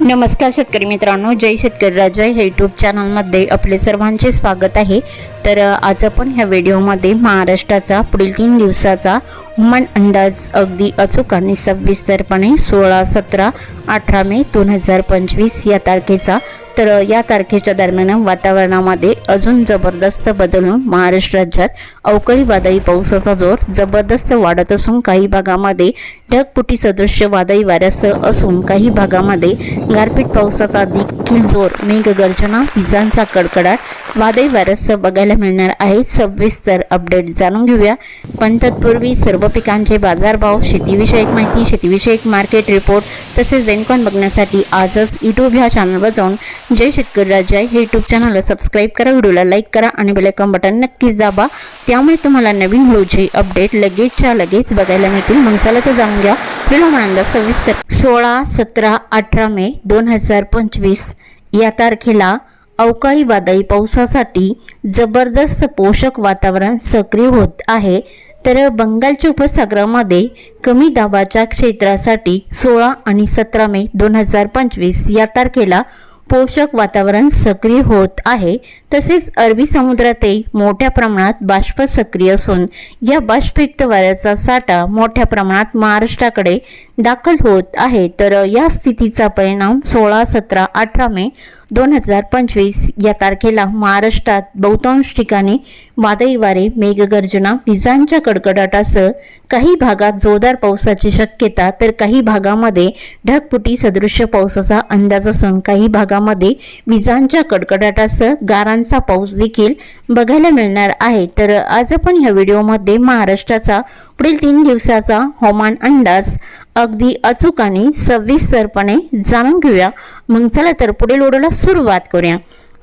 नमस्कार शेतकरी मित्रांनो जय शेतकरी राजा. ह्या यूट्यूब चॅनलमध्ये आपले सर्वांचे स्वागत आहे. तर आज आपण ह्या व्हिडिओमध्ये महाराष्ट्राचा पुढील तीन दिवसाचा हवामान अंदाज अगदी अचूक आणि सविस्तरपणे सोळा सतरा अठरा मे दोन हजार पंचवीस या तारखेचा. तर या तारखेच्या दरम्यान वातावरणामध्ये अजून जबरदस्त बदल होऊन महाराष्ट्र राज्यात अवकाळी वादळी पावसाचा जोर जबरदस्त वाढत असून काही भागामध्ये ढगपुटी सदृश्य वादळी वाऱ्यासह असून काही भागामध्ये गारपीट पावसाचा देखील जोर. मेघगर्जना विजांचा कडकडाट वादळी वाऱ्यासह बघायला मिळणार आहे. सविस्तर अपडेट जाणून घेऊया. पण तत्पूर्वी सर्व पिकांचे बाजारभाव शेतीविषयक माहिती शेतीविषयक मार्केट रिपोर्ट तसेच देणकॉन बघण्यासाठी आजच यूट्यूब ह्या चॅनलवर जाऊन जय शेतकरी राजा हे यूट्यूब चॅनलला सबस्क्राईब करा व्हिडिओला लाईक करा आणि बेलायकॉन बटन नक्कीच दाबा. त्यामुळे तुम्हाला नवीन व्हिडिओचे अपडेट लगेचच्या लगेच बघायला मिळतील. मग चला तर जाणून घ्या. व्हिडिओ म्हणाला सविस्तर. सोळा सतरा अठरा मे दोन हजार पंचवीस. या तारखेला अवकाळी वादळी पावसासाठी जबरदस्त पोषक वातावरण सक्रिय होत आहे. तर बंगालच्या उपसागरामध्ये कमी दाबाच्या क्षेत्रासाठी सोळा आणि सतरा मे दोन हजार पंचवीस या तारखेला पोषक वातावरण सक्रिय होत आहे. तसेच अरबी समुद्रातही मोठ्या प्रमाणात बाष्प सक्रिय असून या बाष्पयुक्त वाऱ्याचा साठा मोठ्या प्रमाणात महाराष्ट्राकडे दाखल होत आहे. तर या स्थितीचा परिणाम सोळा सतरा अठरा मे दोन हजार पंचवीस या तारखेला महाराष्ट्रात बहुतांश ठिकाणी वादळी वारे मेघगर्जना विजांच्या कडकडाटासह काही भागात जोरदार पावसाची शक्यता तर काही भागामध्ये ढगफुटी सदृश्य पावसाचा अंदाज असून काही भागामध्ये विजांच्या कडकडाटासह गारांचा पाऊस देखील बघायला मिळणार आहे. तर आज आपण ह्या व्हिडिओमध्ये महाराष्ट्राचा पुढील तीन दिवसाचा हवामान अंदाज अगदी अचूक आणि सविस्तरपणे जाणून घेऊया. मग चला तर पुढील ओढोला सुरुवात करूया.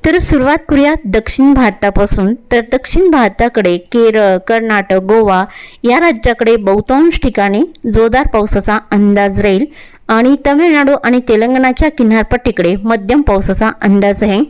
तर सुरुवात करूया दक्षिण भारतापासून. तर दक्षिण भारताकडे केरळ कर्नाटक गोवा या राज्याकडे बहुतांश ठिकाणी जोरदार पावसाचा अंदाज राहील. आणि तमिळनाडू आणि तेलंगणाच्या किनारपट्टीकडे मध्यम पावसाचा अंदाज आहे.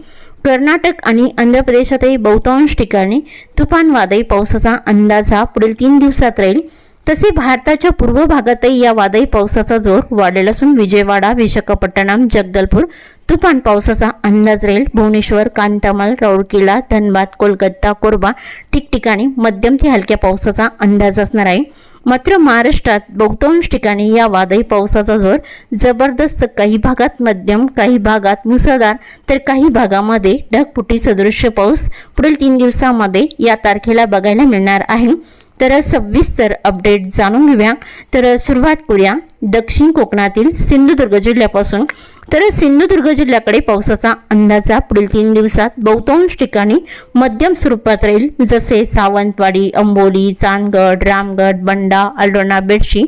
कर्नाटक आणि आंध्र प्रदेशातही बहुतांश ठिकाणी तुफान वादळी पावसाचा अंदाज हा पुढील तीन दिवसात राहील. तसे भारताच्या पूर्व भागातही या वादळी पावसाचा जोर वाढलेला असून विजयवाडा विशाखापट्टणम जगदलपूर तुफान पावसाचा अंदाज राहील. भुवनेश्वर कांतामल राऊरकेला धनबाद कोलकाता कोरबा ठिकठिकाणी मध्यम ते हलक्या पावसाचा अंदाज असणार आहे. मात्र महाराष्ट्रात बहुतांश ठिकाणी या वादळी पावसाचा जोर जबरदस्त काही भागात मध्यम काही भागात मुसळधार तर काही भागामध्ये ढगपुटी सदृश्य पाऊस पुढील तीन दिवसामध्ये या तारखेला बघायला मिळणार आहे. तर सविस्तर अपडेट जाणून घेऊया. तर सुरुवात करूया. दक्षिण कोकणातील सिंधुदुर्ग जिल्ह्यापासून. तर सिंधुदुर्ग जिल्ह्याकडे पावसाचा अंदाजा पुढील तीन दिवसात बहुतांश ठिकाणी मध्यम स्वरूपात राहील. जसे सावंतवाडी अंबोली चांदगड रामगड बंडा अल्डोना बेडशी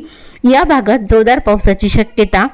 या भागात जोरदार पावसाची शक्यता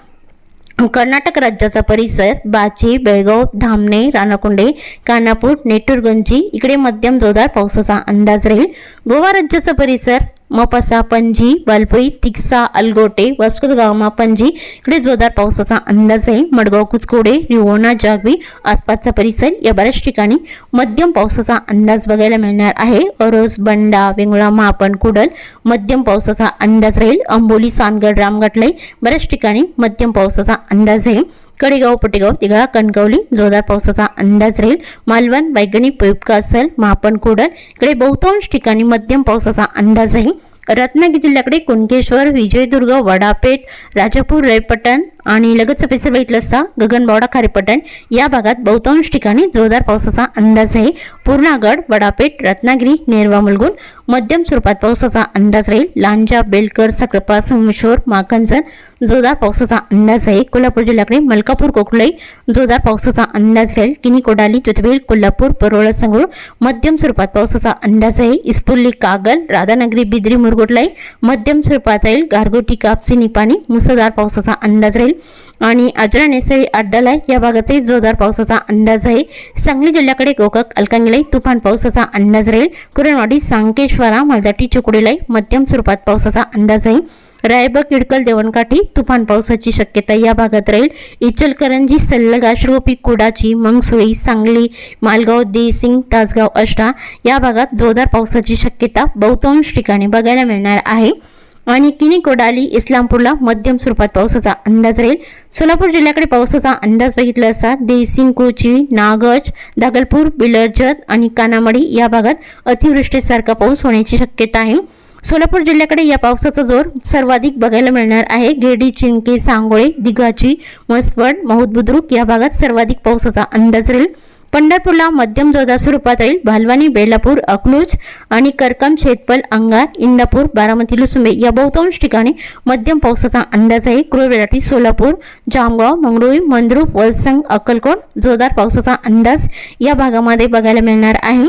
कर्नाटक राज्याचा परिसर बाची बेळगाव धामणे रानाकुंडे कानापूर नेटूरगंजी इकडे मध्यम जोरदार पावसाचा अंदाज राहील. गोवा राज्याचा परिसर मपासा पणजी वालपोई तिक्सा अलगोटे वास्कोदगावमा पणजी इकडे जोरदार पावसाचा अंदाज आहे. मडगाव कुचकोडे रिवोणा जागवी आसपासचा परिसर या बऱ्याच ठिकाणी मध्यम पावसाचा अंदाज बघायला मिळणार आहे. अरोज बंडा वेंगुळा महापण कुडल मध्यम पावसाचा अंदाज राहील. अंबोली चांदगड रामगटलाई बऱ्याच ठिकाणी मध्यम पावसाचा अंदाज आहे. कडेगाव पटेगाव तिघळा कणकवली जोरदार पावसाचा अंदाज राहील. मालवण बैगणी पयुपका असेल महापण इकडे बहुतांश ठिकाणी मध्यम पावसाचा अंदाज आहे रत्नागिरी जिल्ह्याकडे कुणकेश्वर विजयदुर्ग वडापेठ राजापूर रयपटण आणि लगतचा पैसे बघितलं असता गगनबावडा खारेपटण या भागात बहुतांश ठिकाणी जोरदार पावसाचा अंदाज आहे. पूर्णागड वडापेठ रत्नागिरी नेरवा मुलगुण मध्यम स्वरूपात पावसाचा अंदाज राहील. लांजा बेलकर सक्रपा सोमेश्वर माखनजन जोरदार पावसाचा अंदाज आहे. कोल्हापूर जिल्ह्याकडे मलकापूर कोकळई जोरदार पावसाचा अंदाज राहील. किनी कोडाली ज्योतिबेल कोल्हापूर परोळा संगूळ मध्यम स्वरूपात पावसाचा अंदाज आहे. इस्पुल्ली कागल राधानगरी बिद्री मुरगुटलाई मध्यम स्वरूपात राहील. गारगोटी कापसी निपाणी मुसळधार पावसाचा अंदाज राहील. आणि आजरा नेसळी अड्डालय या भागातही जोरदार पावसाचा अंदाज आहे. सांगली जिल्ह्याकडे गोकाक अलकांगीलाई तुफान पावसाचा अंदाज राहील. कुरणवाडी सांकेश्वरा मलदाटी चुकडीलाई मध्यम स्वरूपात पावसाचा अंदाज आहे. रायब इडकल देवणकाठी तुफान पावसाची शक्यता या भागात राहील. इचलकरंजी सल्लगा श्रोपी कुडाची मंगसुळी सांगली मालगाव देसिंग तासगाव अष्टा या भागात जोरदार पावसाची शक्यता बहुतांश ठिकाणी बघायला मिळणार आहे. आणि किनी कोडाली इस्लामपूरला मध्यम स्वरूपात पावसाचा अंदाज राहील. सोलापूर जिल्ह्याकडे पावसाचा अंदाज बघितला असता देसिंग कोची नागज दागलपूर बिलरजत आणि कानामडी या भागात अतिवृष्टीसारखा पाऊस होण्याची शक्यता आहे. सोलापूर जिल्ह्याकडे या पावसाचा जोर सर्वाधिक बघायला मिळणार आहे. गेडी चिंके सांगोळे दिघाची मसवड महूद बुद्रुक या भागात सर्वाधिक पावसाचा अंदाज राहील. पंढरपूरला मध्यम जोरदार स्वरूपात राहील भालवानी बेलापूर अकलूज आणि करकम शेतपल अंगार इंदापूर बारामती लुसुंबे या बहुतांश ठिकाणी मध्यम पावसाचा अंदाज आहे. क्रोवेलाटी सोलापूर जामगाव मंगरुळी मंद्रुप वलसंग अक्कलकोट जोरदार पावसाचा अंदाज या भागामध्ये बघायला मिळणार आहे.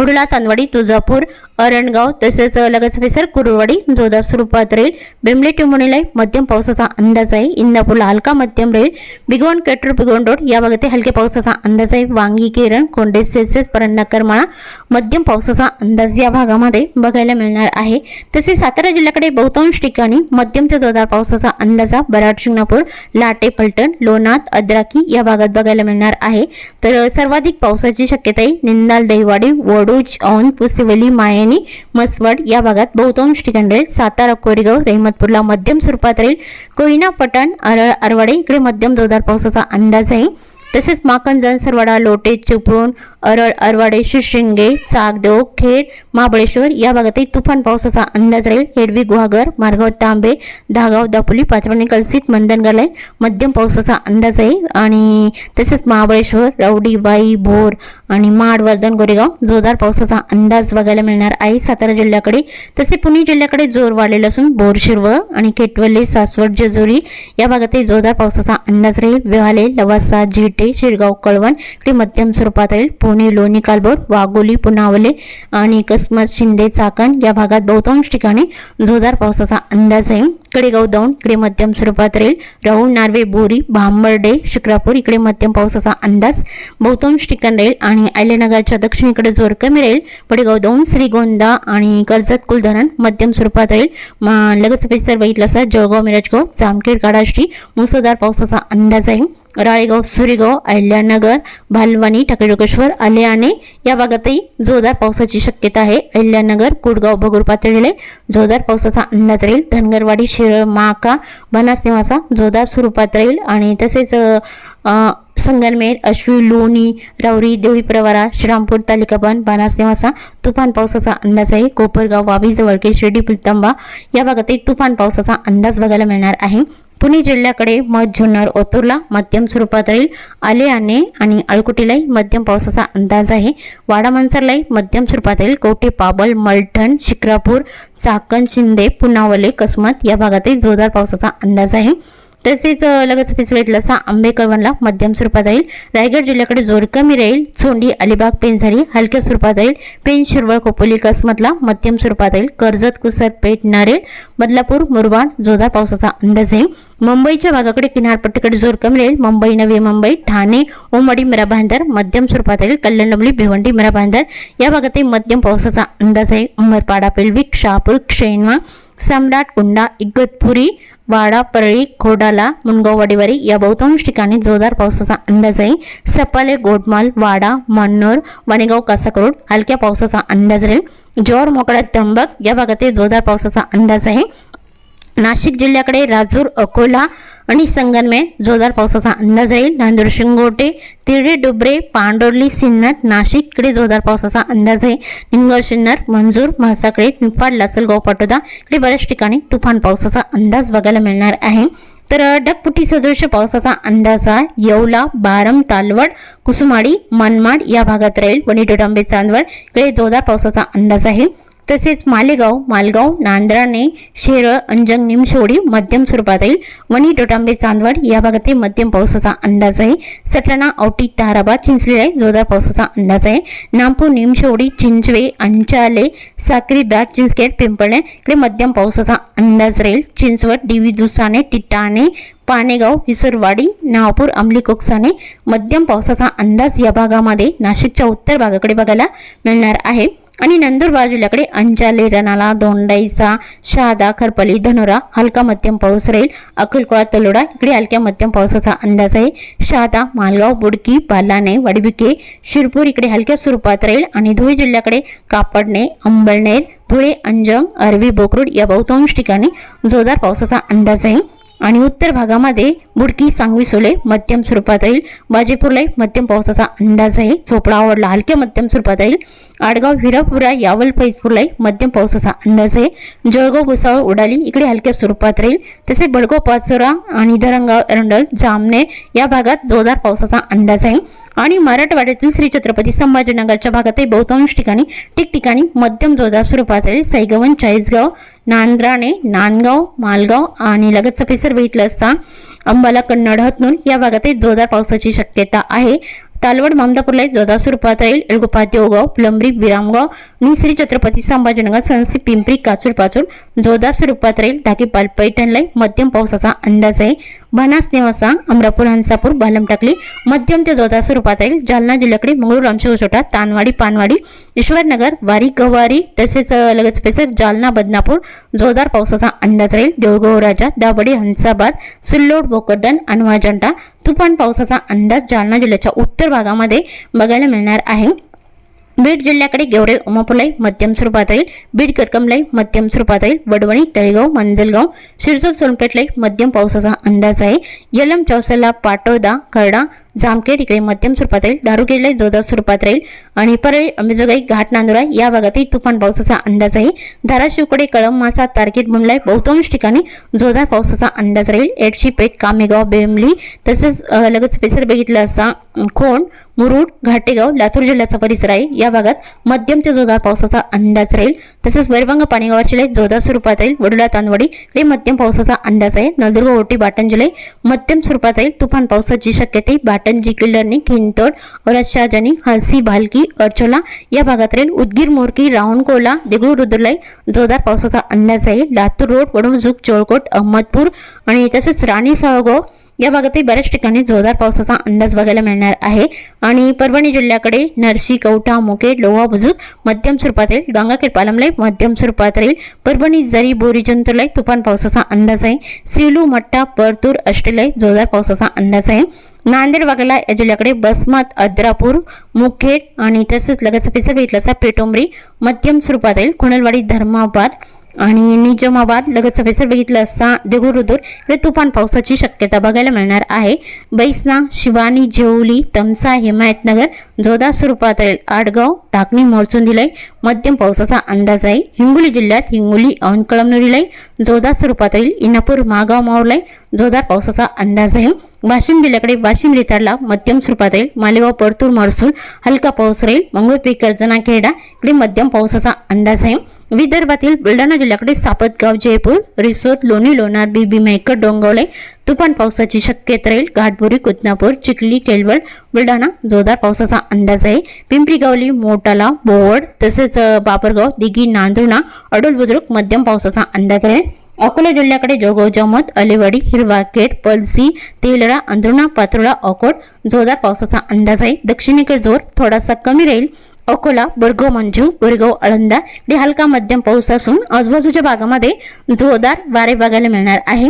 उडला तानवाडी तुळजापूर अरणगाव तसेच लगत परिसर कुरुवाडी जोरदार स्वरूपात राहील बेंबले टिंबोणीला मध्यम पावसाचा अंदाज आहे. इंदापूरला हलका मध्यम राहील बिगवण केटर बिगवण रोड या भागात हलक्या पावसाचा अंदाज आहे. वांगी केरण कोंडे सेसेस परंडा करमाळा मध्यम पावसाचा अंदाज या भागामध्ये बघायला मिळणार आहे. तसेच सातारा जिल्ह्याकडे बहुतांश ठिकाणी मध्यम ते जोरदार पावसाचा अंदाज बराड शिंगणापूर लाटे पलटण लोणात अद्राकी या भागात बघायला मिळणार आहे. तर सर्वाधिक पावसाची शक्यता निंदाल दहिवाडी वडूज औन पुसिवली मायनी मसवड या भागात बहुतांश ठिकाणी राहील सातारा कोरेगाव रेहमतपूरला मध्यम स्वरूपात राहील. कोयना पटण अरळ अरवाडे इकडे मध्यम जोरदार पावसाचा अंदाज आहे. तसेच माकंजन सरवाडा लोटे चिपळूण अरळ अरवाडे शिशिंगे चाकदेव खेड महाबळेश्वर या भागातही तुफान पावसाचा अंदाज राहील. हेडवी गुहागर मार्गाव तांबे दहागाव दापोली पाथर्डी कलसित मंदनगाला मध्यम पावसाचा अंदाज आहे. आणि तसेच महाबळेश्वर रावडीबाई भोर आणि माड वर्धन गोरेगाव जोरदार पावसाचा अंदाज बघायला मिळणार आहे. सातारा जिल्ह्याकडे तसे पुणे जिल्ह्याकडे जोर वाढलेला असून बोर शिरवळ आणि केटवले सासवड जेजुरी या भागातही जोरदार पावसाचा अंदाज राहील. वेहाले लवासा जिटे शिरगाव कळवण इकडे मध्यम स्वरूपात राहील. पुणे लोणी कालभोर वाघोली पुनावले आणि कसमत शिंदे चाकण या भागात बहुतांश ठिकाणी जोरदार पावसाचा अंदाज आहे. कडेगाव दौंड इकडे मध्यम स्वरूपात राहील राहुल नार्वे बोरी भांबर्डे शुक्रापूर इकडे मध्यम पावसाचा अंदाज. बहुतांश ठिकाण राहील आणि आयलेनगरच्या दक्षिणेकडे जोर कमी राहील पडेगाव दौंड श्रीगोंदा आणि कर्जत कुलधरण मध्यम स्वरूपात राहील मा- लगत परिसर बघितला असता जळगाव मिरजगाव जामखेड काडाश्री मुसळधार पावसाचा अंदाज आहे. राळेगाव सुरेगाव अहिल्यानगर भालवानी टाकेडोकेश्वर आलेआणे या भागातही जोरदार पावसाची शक्यता आहे. अहिल्यानगर कुडगाव भगूर पातळीला जोरदार पावसाचा अंदाज राहील. धनगरवाडी शिरळ माका बनास जोरदार स्वरूपात राहील. आणि तसेच संगनमेर अश्वी लोणी राऊरी देवळी प्रवारा श्रीरामपूर तालुकापण बन बानास तुफान पावसाचा अंदाज आहे. कोपरगाव वावी जवळके शिर्डी पुलतंबा या भागातही तुफान पावसाचा अंदाज बघायला मिळणार आहे. पुणे जिल्ह्याकडे मध जुन्नर ओतूरला मध्यम स्वरूपात राहील आले आणे आणि अळकुटीलाही मध्यम पावसाचा अंदाज आहे. वाडामंसरलाही मध्यम स्वरूपात राहील कोटे पाबल मलठण शिक्रापूर चाकण शिंदे पुनावले कसमत या भागातही जोरदार पावसाचा अंदाज आहे. तसेच लगेच लगेच पिसवेतला असा आंबेकरवनला मध्यम स्वरूपात जाईल. रायगड जिल्ह्याकडे जोर कमी राहील. चोंडी अलिबाग पेंझारी हलक्या स्वरूपात जाईल. पेन शिरवळ कोपोली कसमतला मध्यम स्वरूपात जाईल. कर्जत कुसत पेठ नारेळ बदलापूर मुरबाड जोधा पावसाचा अंदाज आहे. मुंबईच्या भागाकडे किनारपट्टीकडे जोर कमी राहील. मुंबई नवी मुंबई ठाणे उमडी मिरा मध्यम स्वरूपात राहील कल्याण डबली भिवंडी मिरा या भागातही मध्यम पावसाचा अंदाज आहे. उमरपाडा पेलविक शहापूर क्षेणवा सम्राट कुंडा इगतपुरी वाडा परळी खोडाला मुनगाव वाडीवारी या बहुतांश ठिकाणी जोरदार पावसाचा अंदाज आहे. सपाले गोडमाल वाडा मान्नोर वणेगाव कासाकरोड हलक्या पावसाचा अंदाज राहील. जोर मोकळा त्र्यंबक या भागातील जोरदार पावसाचा अंदाज आहे. नाशिक जिल्ह्याकडे राजूर अकोला आणि संगनमेर जोरदार पावसाचा अंदाज राहील. नांदूर शिंगोटे तिरडे डुबरे पांडोर्ली सिन्नर नाशिक इकडे जोरदार पावसाचा अंदाज आहे. निमगाव सिन्नर मंजूर म्हासाकडे निफाड लासलगाव पाटोदा इकडे बऱ्याच ठिकाणी तुफान पावसाचा अंदाज बघायला मिळणार आहे. तर ढगपुटी सदृश पावसाचा अंदाज हा येवला बारम तालवड कुसुमाडी मनमाड या भागात राहील. वणीडोडांबे चांदवड इकडे जोरदार पावसाचा अंदाज आहे. तसेच मालेगाव मालगाव नांद्राणे शेरळ अंजंग निमशोडी मध्यम स्वरूपात राहील वणी टोटांबे चांदवड या भागातही मध्यम पावसाचा अंदाज आहे. सटाणा औटी ताराबाद चिंचले जोरदार पावसाचा अंदाज आहे. नागपूर निमशोडी चिंचवे अंचाले साक्री बॅट चिंचखेड पिंपळणे इकडे मध्यम पावसाचा अंदाज राहील. चिंचवड डिवी दुसाने टिटाणे पानेगाव विसुरवाडी नागपूर अंमली कोकसाने मध्यम पावसाचा अंदाज या भागामध्ये नाशिकच्या उत्तर भागाकडे बघायला मिळणार आहे. आणि नंदुरबार जिल्ह्याकडे अंजाले रणाला दोंडाईचा शहादा खरपली धनोरा हलका मध्यम पाऊस राहील. अक्कलकोळा तलोडा इकडे हलक्या मध्यम पावसाचा अंदाज आहे. शहादा मालगाव बुडकी बालाने वडबिके शिरपूर इकडे हलक्या स्वरूपात राहील. आणि धुळे जिल्ह्याकडे कापडणे अंबळनेर धुळे अंजंग अरबी बोकरूड या बहुतांश ठिकाणी जोरदार पावसाचा अंदाज आहे. आणि उत्तर भागामध्ये बुडकी सांगवी सोले मध्यम स्वरूपात राहील बाजेपूरला मध्यम पावसाचा अंदाज आहे. चोपडा आवडला हलक्या मध्यम स्वरूपात राहील आडगाव हिरापुरा यावल फैजपूरला मध्यम पावसाचा अंदाज आहे. जळगाव भुसावळ उडाली इकडे हलक्या स्वरूपात राहील. तसे बडगाव पाचोरा आणि धरणगाव एरंडल जामनेर या भागात जोरदार पावसाचा अंदाज आहे. आणि मराठवाड्यातील श्री छत्रपती संभाजीनगरच्या भागातही बहुतांश ठिकाणी ठिकठिकाणी मध्यम जोरदार स्वरूपात राहील. साईगवन चाळीसगाव नांद्राणे नांदगाव मालगाव आणि लगतचा परिसर बघितलं असता अंबाला कन्नड हतनूर या भागातही जोरदार पावसाची शक्यता आहे. तालवड ममदापूरला जोरदार स्वरूपात राहील. एळगोपा देवगाव प्लंबरी विरामगाव निसरी छत्रपती संभाजीनगर संस्थी पिंपरी काचूर पाचूर जोरदार स्वरूपात राहील. धाकी पैठणला मध्यम पावसाचा अंदाज आहे. बनास नेवासा अमरापूर हंसापूर बालम टाकली मध्यम ते दोदा स्वरूपात येईल. जालना जिल्ह्याकडे मंगळूर रामशेवछोटा तानवाडी पानवाडी ईश्वरनगर वारी गवारी तसेच लगेच पेसर जालना बदनापूर जोरदार पावसाचा अंदाज राहील. देऊळगाव राजा दाबडी हंसाबाद सिल्लोड बोकडन आणि तुफान पावसाचा अंदाज जालना जिल्ह्याच्या उत्तर भागामध्ये बघायला मिळणार आहे. बीड जिल्ह्याकडे गेवरे उमापुलाई मध्यम स्वरूपात राहील बीड करकमलाई मध्यम स्वरूपात राहील वडवणी तळेगाव मंजलगाव शिरसोल सोनपेठलाई मध्यम पावसाचा अंदाज आहे. यलम चौसाला पाटोदा खरडा जामखेड इकडे मध्यम स्वरूपात राहील दारुगेला जोरदार स्वरूपात राहील आणि परळी अंबेजोगाई घाट नांदुरा या भागातही तुफान पावसाचा अंदाज आहे धाराशिवकडे कळम मासा तारखेट बुमलाई बहुतांश ठिकाणी जोरदार पावसाचा अंदाज राहील. एडशी पेठ कामेगाव बेमली तसेच लगेच पेसर बघितलं असता खोंड मुरुड घाटेगाव लातूर जिल्ह्याचा परिसर आहे. या भागात मध्यम ते जोरदार पावसाचा अंदाज राहील. तसेच वैरभंग पाणीगाव जिल्हे जोरदार स्वरूपात राहील. वडोला तानवडी हे मध्यम पावसाचा अंदाज आहे. नंदुरबार ओटी बाटण जिल्हे मध्यम स्वरूपात राहील. तुफान पावसाची शक्यता आहे बाटणजी खिंतोड औरत हंसी भालकी अडचोला या भागात राहील उदगीर मोरकी राहुणकोला देगलूर रुद्रलाई जोरदार पावसाचा अंदाज आहे. लातूर रोड वडुमजुक चोळकोट अहमदपूर आणि तसेच राणी सावगाव या भागातही बऱ्याच ठिकाणी जोरदार पावसाचा अंदाज बघायला मिळणार आहे. आणि परभणी जिल्ह्याकडे नरसी कवठा मुकेट लोहा बुजुर्ग मध्यम स्वरूपात राहील गंगाखेड पालमलाई मध्यम स्वरूपात राहील परभणी जरी बोरी जंतुलाई तुफान पावसाचा अंदाज आहे. सिलू मट्टा परतूर अष्टलाई जोरदार पावसाचा अंदाज आहे. नांदेड वाघाला या जिल्ह्याकडे बसमत अद्रापूर मुखेड आणि तसेच लगेच पिसर पेटोंबरी मध्यम स्वरूपात येईल खुणलवाडी धर्माबाद आणि निजामाबाद लगत सभेसर बघितलं असता देगुरुदूर इकडे तुफान पावसाची शक्यता बघायला मिळणार आहे. बैसना शिवानी जेवली तमसा हिमायतनगर जोरदार स्वरूपात आडगाव टाकणी दिलाय मध्यम पावसाचा अंदाज आहे. हिंगोली जिल्ह्यात हिंगोली औंधकळमनुरीलाई जोरदार स्वरूपात येईल इनापूर मागाव मावलाई जोरदार पावसाचा अंदाज आहे. वाशिम जिल्ह्याकडे वाशिम रेताडला मध्यम स्वरूपात राहील मालेगाव परतूर मारसून हलका पाऊस राहील. मंगळपी कर्जना खेडा इकडे मध्यम पावसाचा अंदाज आहे. विदर्भातील बुलढाणा जिल्ह्याकडे सापतगाव जयपूर रिसोद लोणी लोणार बीबी मेहकर डोंगवले तुफान पावसाची शक्यता राहील. घाटबुरी कुतनापूर चिखली केळवळ बुलढाणा जोरदार पावसाचा अंदाज आहे. पिंपरी गावली मोटाला बोवड तसेच बापरगाव बाबरगाव दिघी नांदुर्णा अडोल बुद्रुक मध्यम पावसाचा अंदाज आहे अकोला जिल्ह्याकडे जोगाव जमत अलिवाडी हिरवाखेड पलसी तेलरा अंधरुणा पात्रोळा अकोट जोरदार पावसाचा अंदाज आहे. दक्षिणेकडे जोर थोडासा कमी राहील. अकोला बरगो मंजू गोरेगाव आळंदा इकडे हलका मध्यम पाऊस असून आजूबाजूच्या भागामध्ये जोरदार वारे बघायला मिळणार आहे.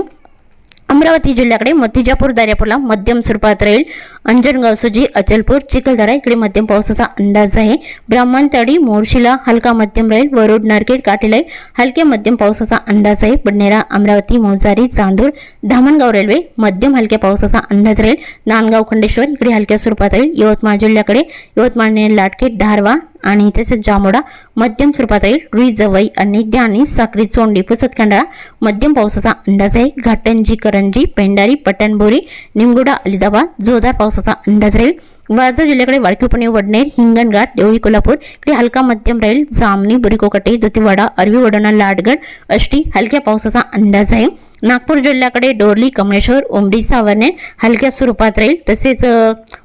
अमरावती जिल्ह्याकडे मतिजापूर दर्यापूरला मध्यम स्वरूपात राहील. अंजनगाव सुजी अचलपूर चिखलदरा इकडे मध्यम पावसाचा अंदाज आहे. ब्राह्मणतडी मोर्शीला हलका मध्यम राहील. वरुड नरकेड काटेलाई हलक्या मध्यम पावसाचा अंदाज आहे. बडनेरा अमरावती मोजारी चांदूर धामणगाव रेल्वे मध्यम हलक्या पावसाचा अंदाज राहील. नांदगाव खंडेश्वर इकडे हलक्या स्वरूपात राहील. यवतमाळ जिल्ह्याकडे यवतमाळ नेर लाटके धारवा आणि तसेच जामोडा मध्यम स्वरूपात राहील. रुई जवई आणि ध्यानी साक्री चोंडी पुसतखंडाळा मध्यम पावसाचा अंदाज आहे. घाटंजी करंजी पेंडारी पटणबोरी निमगुडा अलिदाबाद जोरदार पावसाचा अंदाज राहील. वर्धा जिल्ह्याकडे वाळकीपणे वडनेर हिंगणघाट देवळी कोल्हापूर इकडे हलका मध्यम राहील. जामणी बुरिकोकटे दुतीवाडा अरवी वडोणा लाडगड अष्टी हलक्या पावसाचा अंदाज आहे. नागपूर जिल्ह्याकडे डोरली कमळेश्वर उमडी सावरणे हलक्या स्वरूपात राहील. तसेच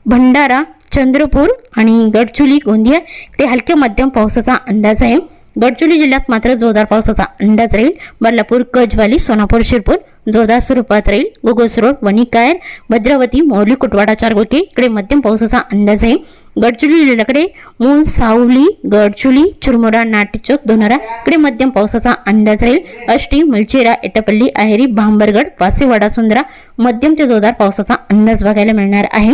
भंडारा चंद्रपूर आणि गडचुली गोंदिया इकडे हलक्या मध्यम पावसाचा अंदाज आहे. गडचिरोली जिल्ह्यात मात्र जोरदार पावसाचा अंदाज राहील. बदलापूर कजवाली सोनापूर शिरपूर जोरदार स्वरूपात राहील. गोगोस रोड वणिकायर भद्रावती मोहली कुटवाडा चारगोके इकडे मध्यम पावसाचा अंदाज आहे. गडचिरोली जिल्ह्याकडे मूळ सावली गडचुली चुरमुरा नाटचोक दोनारा इकडे मध्यम पावसाचा अंदाज राहील. अष्टी मलचेरा एटापल्ली आहेरी भांबरगड पासेवाडा सुंदरा मध्यम ते जोरदार पावसाचा अंदाज बघायला मिळणार आहे.